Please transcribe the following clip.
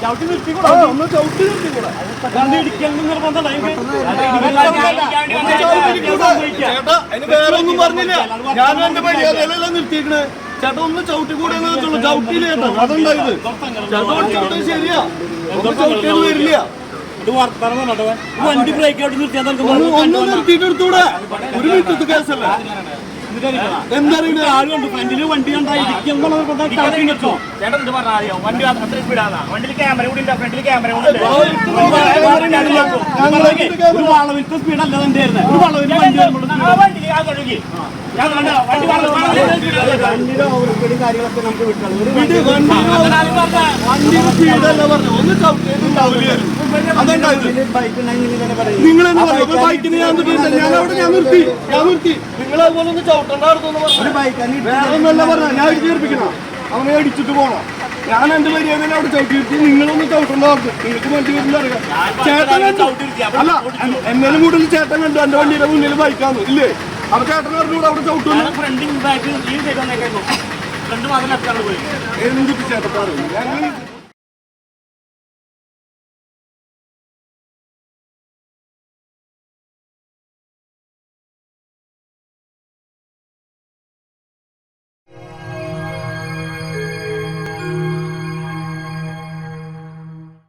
ചവിട്ടി നിർത്തിക്കൂടാ ഒന്ന് ചവിട്ടി നിർത്തിക്കൂടെ കണ്ട് ഇടിക്കൽ നിർബന്ധമല്ല ചേട്ടാ അതിന് വേറെ ഒന്നും പറഞ്ഞില്ല ഞാൻ എന്റെ മര്യാദയിലല്ല നിർത്തിയേക്കണേ ചേട്ടാ ഒന്ന് ചവിട്ടി കൂടെ ചവിട്ടിയില്ല ചേട്ടാ അതുണ്ടായത് ചേട്ടാ ശരിയാ ഒന്ന് ചവിട്ടിയത് വരില്ല വണ്ടി ബ്രേക്ക് ഔട്ട് നിർത്തിയാൽ ഒരു മിനിറ്റ് കേസല്ല? എന്തറിയില്ല ആളുണ്ട് ഫ്രണ്ടിൽ വണ്ടി വളവിലത്തെ സ്പീഡ് അല്ല തന്റെ ഒരു വളവിൽ വണ്ടി കാര്യങ്ങളൊക്കെ നമുക്ക് വിട്ടാണ് വണ്ടി വണ്ടിയുടെ സ്പീഡല്ല പറഞ്ഞു ഒന്ന് ചവിട്ടിയിട്ടുണ്ടാവില്ലായിരുന്നു നിങ്ങൾ എന്ന് പറഞ്ഞു? ബൈക്കിന് ഞാൻ. ഞാൻ അവിടെ ഞാൻ നിർത്തി. ഞാൻ നിർത്തി. നിങ്ങൾ അതുപോലെ ഒന്ന് ചവിട്ടണ്ടായിരുന്നു പറഞ്ഞു വേറെ ഒന്നല്ല പറഞ്ഞ ഞാൻ ഇടിച്ച് ചേർപ്പിക്കണം അവനെ അടിച്ചിട്ട് പോണം. ഞാൻ എന്റെ മര്യാദയിൽ അവിടെ ചവിട്ടിയിരുത്തി നിങ്ങളൊന്ന് ചവിട്ടുണ്ടാവും നിങ്ങൾക്ക് വണ്ടി വരുന്ന അറിയാം. ചേട്ടൻ കണ്ടു. അല്ല എന്നാലും കൂടുതൽ ചേട്ടൻ കണ്ടു. എന്റെ വണ്ടിയുടെ മുന്നിൽ ബൈക്കാന്ന് ഇല്ലേ? അപ്പൊ ചേട്ടൻ അറിഞ്ഞൂടെ അവിടെ ചവിട്ടുന്നു. എന്തിട്ട് ചേട്ടൻ പറഞ്ഞു ഞങ്ങൾ